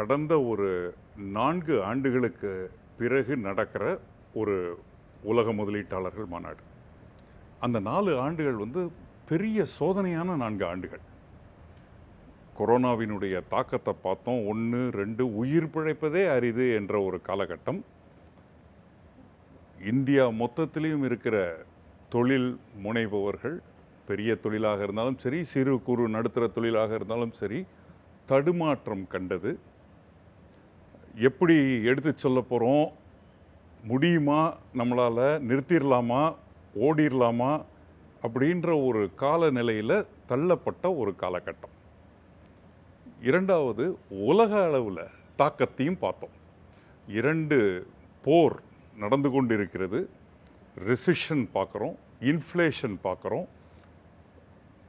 கடந்த ஒரு நான்கு ஆண்டுகளுக்கு பிறகு நடக்கிற ஒரு உலக முதலீட்டாளர்கள் மாநாடு. அந்த நாலு ஆண்டுகள் வந்து பெரிய சோதனையான நான்கு ஆண்டுகள். கொரோனாவினுடைய தாக்கத்தை பார்த்தோம். ஒன்று ரெண்டு உயிர் பிழைப்பதே அரிது என்ற ஒரு காலகட்டம். இந்தியா மொத்தத்திலையும் இருக்கிற தொழில் முனைபவர்கள் பெரிய தொழிலாக இருந்தாலும் சரி சிறு குறு நடுத்தர தொழிலாக இருந்தாலும் சரி தடுமாற்றம் கண்டது. எப்படி எடுத்து சொல்ல போகிறோம் முடியுமா? நம்மளால் நிறுத்திடலாமா ஓடிடலாமா அப்படின்ற ஒரு காலநிலையில் தள்ளப்பட்ட ஒரு காலகட்டம். இரண்டாவது உலக அளவில் தாக்கத்தையும் பார்த்தோம். இரண்டு போர் நடந்து கொண்டிருக்கிறது. ரெசிஷன் பார்க்குறோம். இன்ஃப்ளேஷன் பார்க்குறோம்.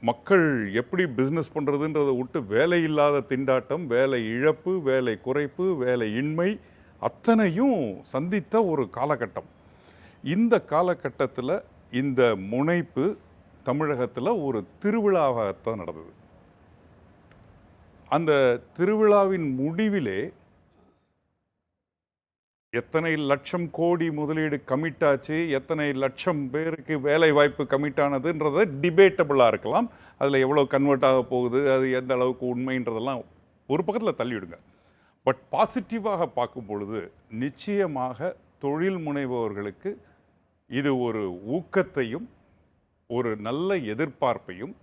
மக்கள் எப்படி பிஸ்னஸ் பண்ணுறதுன்றதை விட்டு வேலை இல்லாத திண்டாட்டம் வேலை இழப்பு வேலை குறைப்பு வேலை இன்மை அத்தனையும் சந்தித்த ஒரு காலகட்டம். இந்த காலகட்டத்தில் இந்த முனைப்பு தமிழகத்தில் ஒரு திருவிழாவாகத்தான் நடந்தது. அந்த திருவிழாவின் முடிவிலே எத்தனை லட்சம் கோடி முதலீடு கமிட் ஆச்சு எத்தனை லட்சம் பேருக்கு வேலை வாய்ப்பு கமிட் ஆனதுன்றத டிபேட்டபிளாக இருக்கலாம். அதில் எவ்வளோ கன்வெர்ட் ஆக போகுது அது எந்த அளவுக்கு உண்மைன்றதெல்லாம் ஒரு பக்கத்தில் தள்ளிவிடுங்க. பட் பாசிட்டிவாக பார்க்கும் பொழுது நிச்சயமாக தொழில் முனைபவர்களுக்கு இது ஒரு ஊக்கத்தையும் ஒரு நல்ல எதிர்பார்ப்பையும்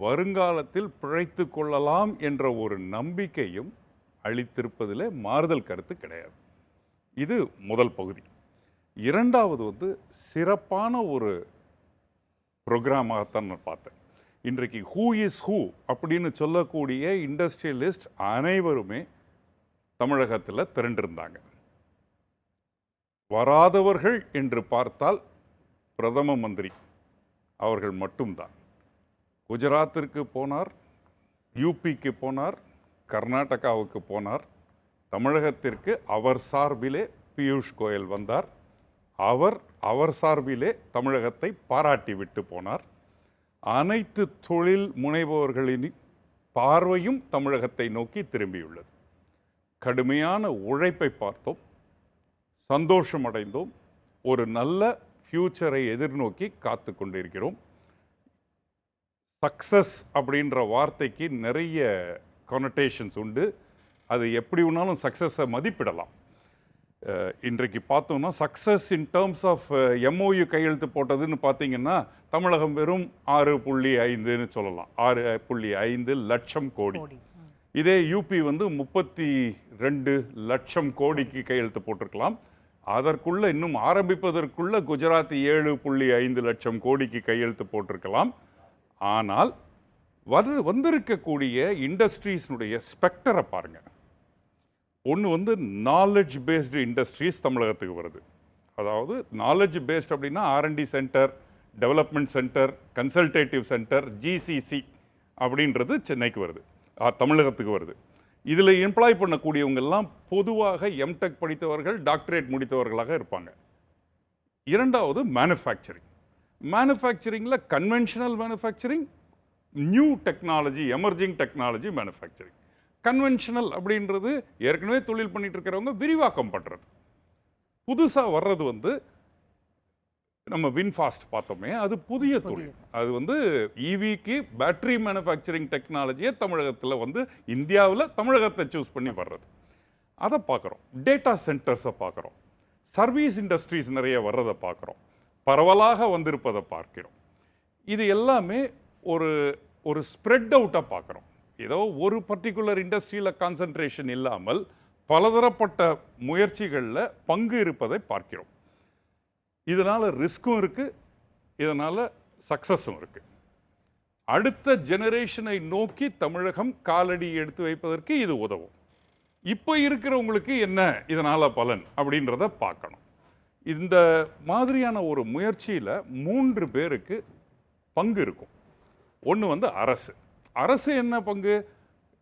வருங்காலத்தில் பிழைத்து கொள்ளலாம் என்ற ஒரு நம்பிக்கையும் அளித்திருப்பதில் மாறுதல் கருத்து கிடையாது. இது முதல் பகுதி. இரண்டாவது வந்து சிறப்பான ஒரு ப்ரோக்ராமாகத்தான் நான் பார்த்தேன். இன்றைக்கு ஹூ இஸ் ஹூ அப்படின்னு சொல்லக்கூடிய இண்டஸ்ட்ரியலிஸ்ட் அனைவருமே தமிழகத்தில் திரண்டிருந்தாங்க. வராதவர்கள் என்று பார்த்தால் பிரதம மந்திரி அவர்கள் மட்டும்தான். குஜராத்திற்கு போனார் யூபிக்கு போனார் கர்நாடகாவுக்கு போனார் தமிழகத்திற்கு அவர் சார்பிலே பியூஷ் கோயல் வந்தார். அவர் அவர் சார்பிலே தமிழகத்தை பாராட்டி விட்டு போனார். அனைத்து தொழில் முனைபவர்களின் பார்வையும் தமிழகத்தை நோக்கி திரும்பியுள்ளது. கடுமையான உழைப்பை பார்த்தோம். சந்தோஷம் அடைந்தோம். ஒரு நல்ல ஃப்யூச்சரை எதிர்நோக்கி காத்து கொண்டிருக்கிறோம். சக்சஸ் அப்படின்ற வார்த்தைக்கு நிறைய கொனட்டேஷன்ஸ் உண்டு. அது எப்படி வேணாலும் சக்ஸஸை மதிப்பிடலாம். இன்றைக்கு பார்த்தோம்னா success in terms of MOU கையெழுத்து போட்டதுன்னு பார்த்தீங்கன்னா தமிழகம் வெறும் ஆறு புள்ளி ஐந்துன்னு சொல்லலாம். ஆறு புள்ளி ஐந்து லட்சம் கோடி. இதே யூபி வந்து முப்பத்தி ரெண்டு லட்சம் கோடிக்கு கையெழுத்து போட்டிருக்கலாம். அதற்குள்ள இன்னும் ஆரம்பிப்பதற்குள்ள குஜராத் ஏழு புள்ளி ஐந்து லட்சம் கோடிக்கு கையெழுத்து போட்டிருக்கலாம். ஆனால் வந்து வந்திருக்கக்கூடிய இண்டஸ்ட்ரீஸ்னுடைய ஸ்பெக்டரை பாருங்க. ஒன்று வந்து நாலெட்ஜ் பேஸ்டு இண்டஸ்ட்ரீஸ் தமிழகத்துக்கு வருது. அதாவது நாலேஜ் பேஸ்ட் அப்படின்னா R and D centre development centre consultative centre GCC அப்படின்றது சென்னைக்கு வருது. தமிழகத்துக்கு வருது. இதில் எம்ப்ளாய் பண்ணக்கூடியவங்கெல்லாம் பொதுவாக எம்டெக் படித்தவர்கள் டாக்டரேட் முடித்தவர்களாக இருப்பாங்க. இரண்டாவது manufacturing மேனுஃபேக்சரிங்கில் conventional manufacturing new technology emerging technology manufacturing conventional அப்படின்றது ஏற்கனவே தொழில் பண்ணிட்டு இருக்கிறவங்க விரிவாக்கம் பண்ணுறது புதுசாக வர்றது வந்து நம்ம வின்ஃபாஸ்ட் பார்த்தோமே அது புதிய தொழில். அது வந்து ஈவிக்கு பேட்டரி மேனுஃபேக்சரிங் டெக்னாலஜியை தமிழகத்தில் வந்து இந்தியாவில் தமிழகத்தை சூஸ் பண்ணி வர்றது. அதை பார்க்குறோம் டேட்டா சென்டர்ஸை பார்க்குறோம் சர்வீஸ் இண்டஸ்ட்ரீஸ் நிறைய வர்றதை பார்க்குறோம் பரவலாக வந்திருப்பதை பார்க்கிறோம். இது எல்லாமே ஒரு ஒரு ஸ்ப்ரெட் அவுட்டாக பார்க்குறோம் ஏதோ ஒரு பர்டிகுலர் இண்டஸ்ட்ரியில் கான்சன்ட்ரேஷன் இல்லாமல் பலதரப்பட்ட முயற்சிகளில் பங்கு இருப்பதை பார்க்கிறோம். இதனால் ரிஸ்க்கும் இருக்குது இதனால் சக்ஸஸும் இருக்குது அடுத்த ஜெனரேஷனை நோக்கி தமிழகம் காலடி எடுத்து வைப்பதற்கு இது உதவும். இப்போ இருக்கிறவங்களுக்கு என்ன இதனால் பலன் அப்படின்றத பார்க்கணும். இந்த மாதிரியான ஒரு முயற்சியில் மூன்று பேருக்கு பங்கு இருக்கும். ஒன்று வந்து அரசு. அரசு என்ன பங்கு?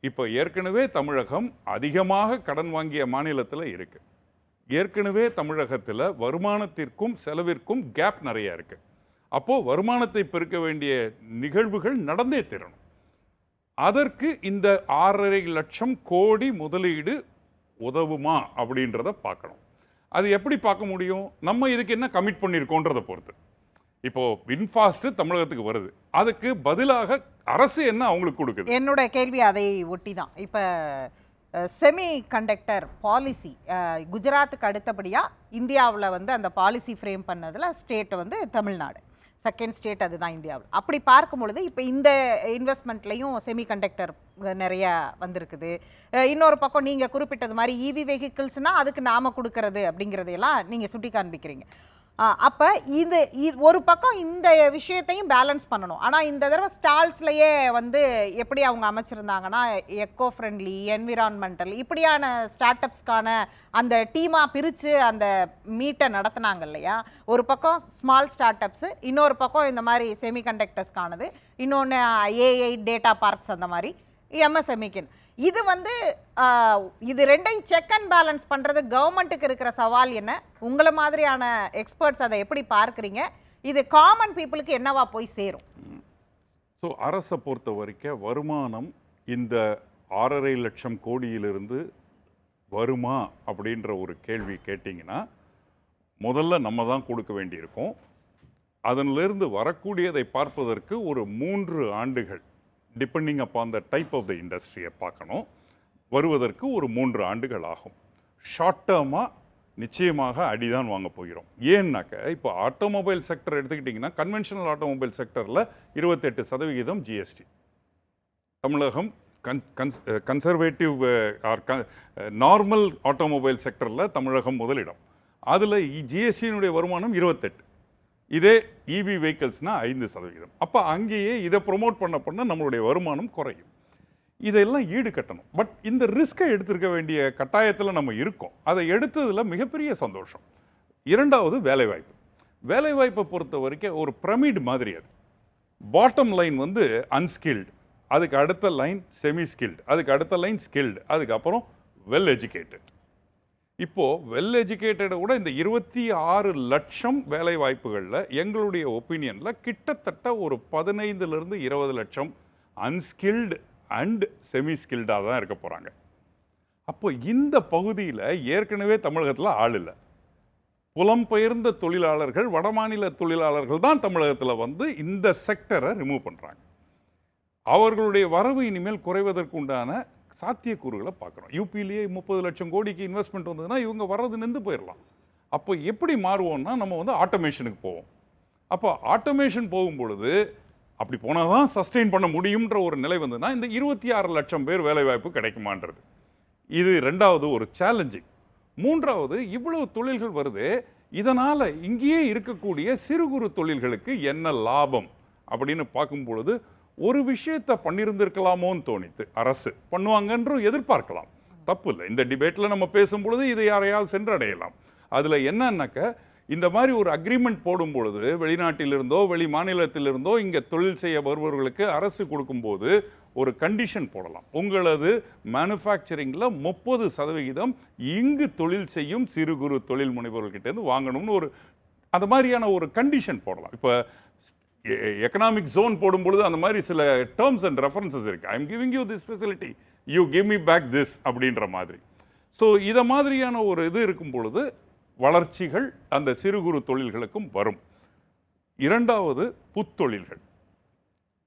இப்போ ஏற்கனவே தமிழகம் அதிகமாக கடன் வாங்கிய மாநிலத்தில் இருக்குது ஏற்கனவே தமிழகத்தில் வருமானத்திற்கும் செலவிற்கும் கேப் நிறையா இருக்குது அப்போது வருமானத்தை பெருக்க வேண்டிய நிகழ்வுகள் நடந்தே தீரணும். அதற்கு இந்த ஆறரை லட்சம் கோடி முதலீடு உதவுமா அப்படின்றத பார்க்கணும். அது எப்படி பார்க்க முடியும்? நம்ம இதுக்கு என்ன கமிட் பண்ணியிருக்கோன்றதை பொறுத்து. இப்போது வின்ஃபாஸ்ட் தமிழகத்துக்கு வருது. அதுக்கு பதிலாக அரசு என்ன அவங்களுக்கு கொடுக்குது? என்னோட கேள்வி அதை ஒட்டி தான் இப்போ செமி கண்டக்டர் பாலிசி குஜராத்துக்கு அடுத்தபடியாக இந்தியாவில் வந்து அந்த பாலிசி ஃப்ரேம் பண்ணதில் ஸ்டேட் வந்து தமிழ்நாடு. செகண்ட் ஸ்டேட் அதுதான் இந்தியாவில். அப்படி பார்க்கும் பொழுது இப்போ இந்த இன்வெஸ்ட்மெண்ட்லையும் செமி கண்டக்டர் நிறைய வந்திருக்குது. இன்னொரு பக்கம் நீங்கள் குறிப்பிட்டது மாதிரி இவி வெஹிக்கிள்ஸ்னால் அதுக்கு நாம் கொடுக்கறது அப்படிங்கிறதையெல்லாம் நீங்கள் சுட்டி காண்பிக்கிறீங்க அப்போ இது ஒரு பக்கம் இந்த விஷயத்தையும் பேலன்ஸ் பண்ணணும். ஆனால் இந்த தடவை ஸ்டால்ஸ்லயே வந்து எப்படி அவங்க அமைச்சிருந்தாங்கன்னா எக்கோ ஃப்ரெண்ட்லி என்விரான்மெண்டல் இப்படியான ஸ்டார்ட் அப்ஸ்க்கான அந்த டீமாக பிரித்து அந்த மீட்டை நடத்தினாங்க இல்லையா? ஒரு பக்கம் ஸ்மால் ஸ்டார்ட் அப்ஸு இன்னொரு பக்கம் இந்த மாதிரி செமிகண்டக்டர்ஸ்க்கானது இன்னொன்று ஏஐ டேட்டா பார்க்ஸ் அந்த மாதிரி. எம்எஸ்எம்இக்கின் இது வந்து இது ரெண்டையும் செக் அண்ட் பேலன்ஸ் பண்ணுறது கவர்மெண்ட்டுக்கு இருக்கிற சவால் என்ன? உங்களை மாதிரியான எக்ஸ்பர்ட்ஸ் அதை எப்படி பார்க்குறீங்க? இது காமன் பீப்புளுக்கு என்னவா போய் சேரும்? ஸோ அரசை பொறுத்த வரைக்கும் வருமானம் இந்த ஆறரை லட்சம் கோடியிலிருந்து வருமா அப்படின்ற ஒரு கேள்வி கேட்டிங்கன்னா முதல்ல நம்ம தான் கொடுக்க வேண்டியிருக்கும். அதனிலிருந்து வரக்கூடியதை பார்ப்பதற்கு ஒரு மூன்று ஆண்டுகள். Depending upon the type of the இண்டஸ்ட்ரியை பார்க்கணும். வருவதற்கு ஒரு மூன்று ஆண்டுகள் ஆகும் ஷார்ட் டேர்மாக நிச்சயமாக அடிதான் வாங்க போகிறோம். ஏன்னாக்க இப்போ ஆட்டோமொபைல் செக்டர் எடுத்துக்கிட்டிங்கன்னா கன்வென்ஷனல் ஆட்டோமொபைல் செக்டரில் இருபத்தெட்டு சதவிகிதம் GST Tamilagam gun guns conservative or normal automobile செக்டரில் தமிழகம் முதலிடம். அதில் ஜிஎஸ்டியினுடைய வருமானம் இருபத்தெட்டு. இதே இவி வெஹிக்கிள்ஸ்னால் ஐந்து சதவிகிதம் அப்போ அங்கேயே இதை ப்ரொமோட் பண்ண பண்ண நம்மளுடைய வருமானம் குறையும். இதெல்லாம் ஈடு கட்டணும் பட் இந்த ரிஸ்க்கை எடுத்திருக்க வேண்டிய கட்டாயத்தில் நம்ம இருக்கோம். அதை எடுத்ததில் மிகப்பெரிய சந்தோஷம். இரண்டாவது வேலைவாய்ப்பு. வேலைவாய்ப்பை பொறுத்த வரைக்கும் ஒரு பிரமிட் மாதிரி அது. பாட்டம் லைன் வந்து அன்ஸ்கில்டு அதுக்கு அடுத்த லைன் செமி ஸ்கில்டு அதுக்கு அடுத்த லைன் ஸ்கில்டு அதுக்கப்புறம் வெல் எஜுகேட்டட் இப்போது வெல் எஜுகேட்டடை விட இந்த இருபத்தி ஆறு லட்சம் வேலை வாய்ப்புகளில் எங்களுடைய ஒப்பீனியனில் கிட்டத்தட்ட ஒரு பதினைந்துலேருந்து இருபது லட்சம் அன்ஸ்கில்டு அண்ட் செமி ஸ்கில்டாக தான் இருக்க போகிறாங்க அப்போ இந்த பகுதியில் ஏற்கனவே தமிழகத்தில் ஆள் இல்லை. புலம்பெயர்ந்த தொழிலாளர்கள் வடமாநில தொழிலாளர்கள் தான் தமிழகத்தில் வந்து இந்த செக்டரை ரிமூவ் பண்ணுறாங்க அவர்களுடைய வரவு இனிமேல் குறைவதற்கு உண்டான சாத்தியக்கூறுகளை பார்க்குறோம் யூபியிலேயே முப்பது லட்சம் கோடிக்கு இன்வெஸ்ட்மெண்ட் வந்ததுன்னா இவங்க வர்றது நின்று போயிடலாம். அப்போ எப்படி மாறுவோம்னா நம்ம வந்து ஆட்டோமேஷனுக்கு போவோம். அப்போ ஆட்டோமேஷன் போகும் பொழுது அப்படி போனால் தான் சஸ்டெயின் பண்ண முடியுன்ற ஒரு நிலை வந்ததுன்னா இந்த இருபத்தி ஆறு லட்சம் பேர் வேலைவாய்ப்பு கிடைக்குமான்றது. இது ரெண்டாவது ஒரு சேலஞ்சிங் மூன்றாவது இவ்வளவு தொழில்கள் வருது. இதனால் இங்கேயே இருக்கக்கூடிய சிறு குறு தொழில்களுக்கு என்ன லாபம்? அப்படின்னு பார்க்கும் பொழுது ஒரு விஷயத்தை பண்ணியிருந்திருக்கலாமோன்னு தோணித்து அரசு பண்ணுவாங்கன்றும் எதிர்பார்க்கலாம். தப்பு இல்லை இந்த டிபேட்டில் நம்ம பேசும் பொழுது இதை யாரையாவது சென்றடையலாம். அதில் என்னன்னாக்க இந்த மாதிரி ஒரு அக்ரிமெண்ட் போடும் பொழுது வெளிநாட்டிலிருந்தோ வெளி மாநிலத்திலிருந்தோ இங்கே தொழில் செய்ய வருபவர்களுக்கு அரசு கொடுக்கும்போது ஒரு கண்டிஷன் போடலாம். உங்களது மேனுஃபேக்சரிங்கில் முப்பது சதவிகிதம் இங்கு தொழில் செய்யும் சிறு குறு தொழில் முனைவர்கள்கிட்டேருந்து வாங்கணும்னு ஒரு அந்த மாதிரியான ஒரு கண்டிஷன் போடலாம். இப்போ எக்கனாமிக் ஜோன் போடும் பொழுது அந்த மாதிரி சில டேர்ம்ஸ் அண்ட் ரெஃபரன்சஸ் இருக்குது I am giving you this facility you give me back this அப்படின்ற மாதிரி. ஸோ இதை மாதிரியான ஒரு இது இருக்கும் பொழுது வளர்ச்சிகள் அந்த சிறு குறு தொழில்களுக்கும் வரும். இரண்டாவது புத்தொழில்கள்.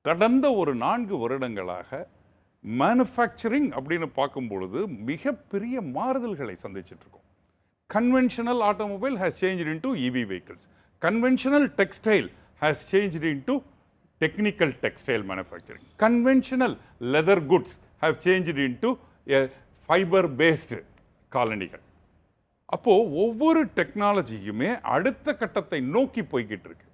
கடந்த ஒரு நான்கு வருடங்களாக மேனுஃபேக்சரிங் அப்படின்னு பார்க்கும் பொழுது மிகப்பெரிய மாறுதல்களை சந்திச்சிட்ருக்கோம். Conventional automobile has changed into EV vehicles conventional textile has changed into technical textile manufacturing. Conventional leather goods have changed into a fiber-based காலனிகள் அப்போது ஒவ்வொரு டெக்னாலஜியுமே அடுத்த கட்டத்தை நோக்கி போய்கிட்டு இருக்கு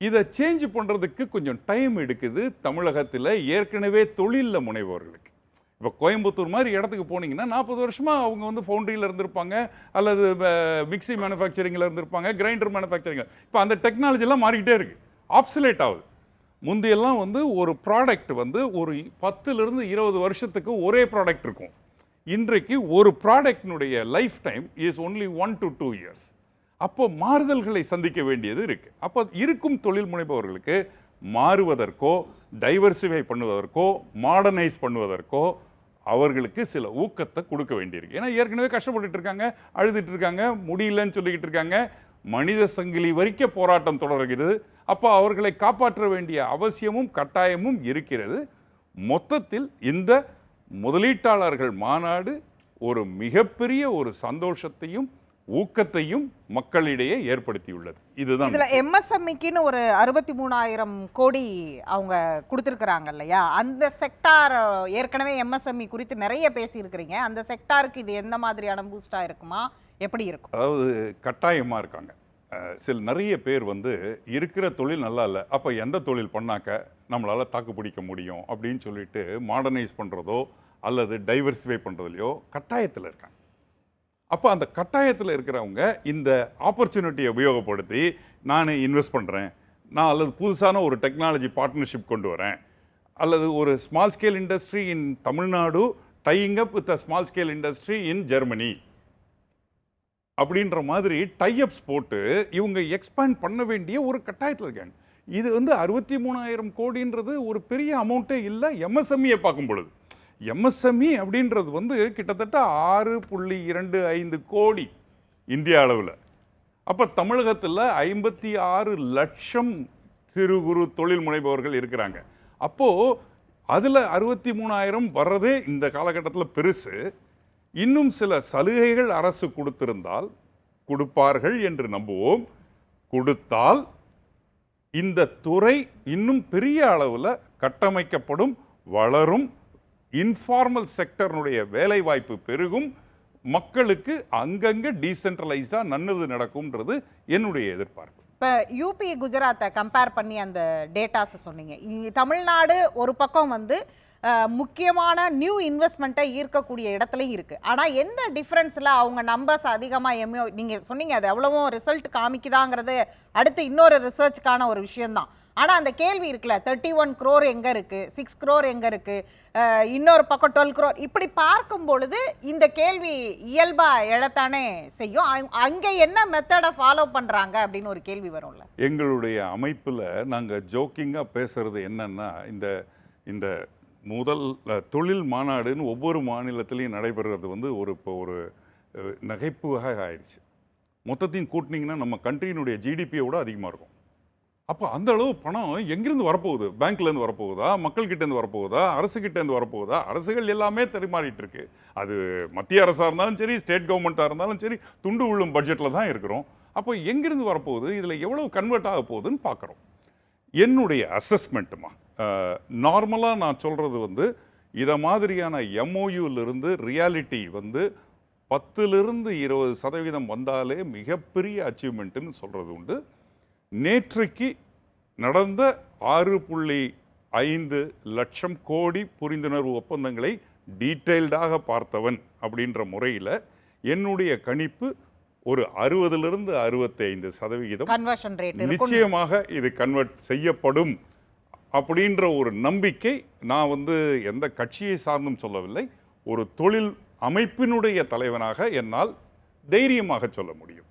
இதை சேஞ்ச் பண்ணுறதுக்கு கொஞ்சம் டைம் எடுக்குது தமிழகத்தில் ஏற்கனவே தொழிலில் முனைவோர்களுக்கு இப்போ கோயம்புத்தூர் மாதிரி இடத்துக்கு போனீங்கன்னா நாற்பது வருஷமாக அவங்க வந்து ஃபவுண்டரியில் இருந்திருப்பாங்க அல்லது மிக்ஸி மேனுஃபேக்சரிங்கில் இருந்திருப்பாங்க கிரைண்டர் மேனுஃபேக்சரிங் இப்போ அந்த டெக்னாலஜிலாம் மாறிக்கிட்டே இருக்குது ஆப்சலேட் ஆகுது. முந்தையெல்லாம் வந்து ஒரு ப்ராடக்ட் வந்து ஒரு பத்துலேருந்து இருபது வருஷத்துக்கு ஒரே ப்ராடக்ட் இருக்கும். இன்றைக்கு ஒரு ப்ராடக்டினுடைய lifetime is only one to two years அப்போ மாறுதல்களை சந்திக்க வேண்டியது இருக்குது அப்போ இருக்கும் தொழில் முனைபவர்களுக்கு மாறுவதற்கோ டைவர்சிஃபை பண்ணுவதற்கோ மாடர்னைஸ் பண்ணுவதற்கோ அவர்களுக்கு சில ஊக்கத்தை கொடுக்க வேண்டியிருக்கு. ஏன்னா ஏற்கனவே கஷ்டப்பட்டுட்டு இருக்காங்க அழுதுட்டு இருக்காங்க முடியலன்னு சொல்லிக்கிட்டு இருக்காங்க மனித சங்கிலி வரைக்கும் போராட்டம் தொடர்கிறது. அப்போ அவர்களை காப்பாற்ற வேண்டிய அவசியமும் கட்டாயமும் இருக்கிறது. மொத்தத்தில் இந்த முதலீட்டாளர்கள் மாநாடு ஒரு மிகப்பெரிய ஒரு சந்தோஷத்தையும் ஊக்கத்தையும் மக்களிடையே ஏற்படுத்தியுள்ளது. இதுதான் இதுல எம்எஸ்எம்இக்குன்னு ஒரு அறுபத்தி மூணாயிரம் கோடி அவங்க கொடுத்துருக்குறாங்க இல்லையா? அந்த செக்டார் ஏற்கனவே எம்எஸ்எம்இ குறித்து நிறைய பேசியிருக்கிறீங்க. அந்த செக்டாருக்கு இது எந்த மாதிரியான பூஸ்டா இருக்குமா? எப்படி இருக்கும்? அதாவது கட்டாயமாக இருக்காங்க. சில நிறைய பேர் வந்து இருக்கிற தொழில் நல்லா இல்லை அப்போ எந்த தொழில் பண்ணாக்க நம்மளால் தாக்கு பிடிக்க முடியும் அப்படின்னு சொல்லிட்டு மாடர்னைஸ் பண்ணுறதோ அல்லது டைவர்சிஃபை பண்ணுறதுலையோ கட்டாயத்தில் இருக்காங்க. அப்போ அந்த கட்டாயத்தில் இருக்கிறவங்க இந்த ஆப்பர்ச்சுனிட்டியை உபயோகப்படுத்தி நான் இன்வெஸ்ட் பண்ணுறேன் நான் அல்லது புதுசான ஒரு டெக்னாலஜி பார்ட்னர்ஷிப் கொண்டு வரேன். அல்லது ஒரு small scale industry in Tamil Nadu tying up with a small scale industry in Germany அப்படின்ற மாதிரி டைஅப்ஸ் போட்டு இவங்க எக்ஸ்பேண்ட் பண்ண வேண்டிய ஒரு கட்டாயத்தில் இருக்காங்க. இது வந்து அறுபத்தி மூணாயிரம் கோடின்றது ஒரு பெரிய அமௌண்ட்டே இல்லை எம்எஸ்எம்இயை பார்க்கும் பொழுது. எம்எஸ்எம்இ அப்படின்றது வந்து கிட்டத்தட்ட ஆறு புள்ளி இரண்டு ஐந்து கோடி இந்திய அளவில். அப்போ தமிழகத்தில் ஐம்பத்தி ஆறு லட்சம் சிறு குறு தொழில் முனைபவர்கள் இருக்கிறாங்க. அப்போது அதில் அறுபத்தி மூணாயிரம் வர்றதே இந்த காலகட்டத்தில் பெருசு. இன்னும் சில சலுகைகள் அரசு கொடுத்திருந்தால் கொடுப்பார்கள் என்று நம்புவோம். கொடுத்தால் இந்த துறை இன்னும் பெரிய அளவில் கட்டமைக்கப்படும் வளரும் இன்ஃபார்மல் செக்டர்னுடைய வேலைவாய்ப்பு பெருகும். மக்களுக்கு அங்கங்கே டீசென்ட்ரலைஸ்டாக நன்னது நடக்கும்ன்றது என்னுடைய எதிர்பார்ப்பு. இப்போ யூபி குஜராத்தை கம்பேர் பண்ணி அந்த டேட்டாஸை சொன்னீங்க. தமிழ்நாடு ஒரு பக்கம் வந்து முக்கியமான நியூ இன்வெஸ்ட்மெண்ட்டை ஈர்க்கக்கூடிய இடத்துலையும் இருக்குது ஆனால் எந்த டிஃப்ரென்ஸில் அவங்க நம்பர்ஸ் அதிகமாக எம்ஓ நீங்கள் சொன்னீங்க அது எவ்வளவோ ரிசல்ட் காமிக்குதாங்கிறது அடுத்து இன்னொரு ரிசர்ச்சுக்கான ஒரு விஷயம்தான். ஆனால் அந்த கேள்வி இருக்குல்ல தேர்ட்டி ஒன் க்ரோர் எங்கே இருக்குது சிக்ஸ் க்ரோர் எங்கே இருக்குது இன்னொரு பக்கம் டுவெல் க்ரோர் இப்படி பார்க்கும் பொழுது இந்த கேள்வி இயல்பாக எழத்தானே செய்யும். அங்கே என்ன மெத்தடை ஃபாலோ பண்ணுறாங்க அப்படின்னு ஒரு கேள்வி வரும்ல. எங்களுடைய அமைப்பில் நாங்கள் ஜோக்கிங்காக பேசுகிறது என்னென்னா இந்த இந்த முதல் தொழில் மாநாடுன்னு ஒவ்வொரு மாநிலத்திலையும் நடைபெறுறது வந்து ஒரு இப்போ ஒரு நகைப்புவாக ஆயிடுச்சு. மொத்தத்தையும் கூட்டினீங்கன்னா நம்ம கண்ட்ரியினுடைய ஜிடிபியை விட அதிகமாக இருக்கும். அப்போ அந்த அளவு பணம் எங்கிருந்து வரப்போகுது? பேங்க்லேருந்து வரப்போகுதா? மக்கள்கிட்டேருந்து வரப்போகுதா? அரசுகிட்டேருந்து வரப்போகுதா? அரசுகள் எல்லாமே தெரிமாறிட்டு இருக்கு அது மத்திய அரசாக இருந்தாலும் சரி ஸ்டேட் கவர்மெண்ட்டாக இருந்தாலும் சரி துண்டு விழும் பட்ஜெட்டில் தான் இருக்கிறோம். அப்போ எங்கிருந்து வரப்போகுது? இதில் எவ்வளோ கன்வெர்ட் ஆக போகுதுன்னு பார்க்குறோம் என்னுடைய அசஸ்மெண்ட்டுமா நார்மலாக நான் சொல்கிறது வந்து இதை மாதிரியான எம்ஓயூலேருந்து ரியாலிட்டி வந்து பத்துலேருந்து இருபது சதவீதம் வந்தாலே மிகப்பெரிய அச்சீவ்மெண்ட்டுன்னு சொல்கிறது உண்டு. நேற்றைக்கு நடந்த ஆறு புள்ளி ஐந்து லட்சம் கோடி புரிந்துணர்வு ஒப்பந்தங்களை டீட்டெயில்டாக பார்த்தவன் அப்படின்ற முறையில் என்னுடைய கணிப்பு ஒரு அறுபதிலிருந்து அறுபத்தைந்து சதவிகிதம் கன்வர்ஷன் ரேட் இருக்கும். நிச்சயமாக இது கன்வெர்ட் செய்யப்படும் அப்படின்ற ஒரு நம்பிக்கை நான் வந்து எந்த கட்சியை சார்ந்தும் சொல்லவில்லை. ஒரு தொழில் அமைப்பினுடைய தலைவனாக என்னால் தைரியமாக சொல்ல முடியும்.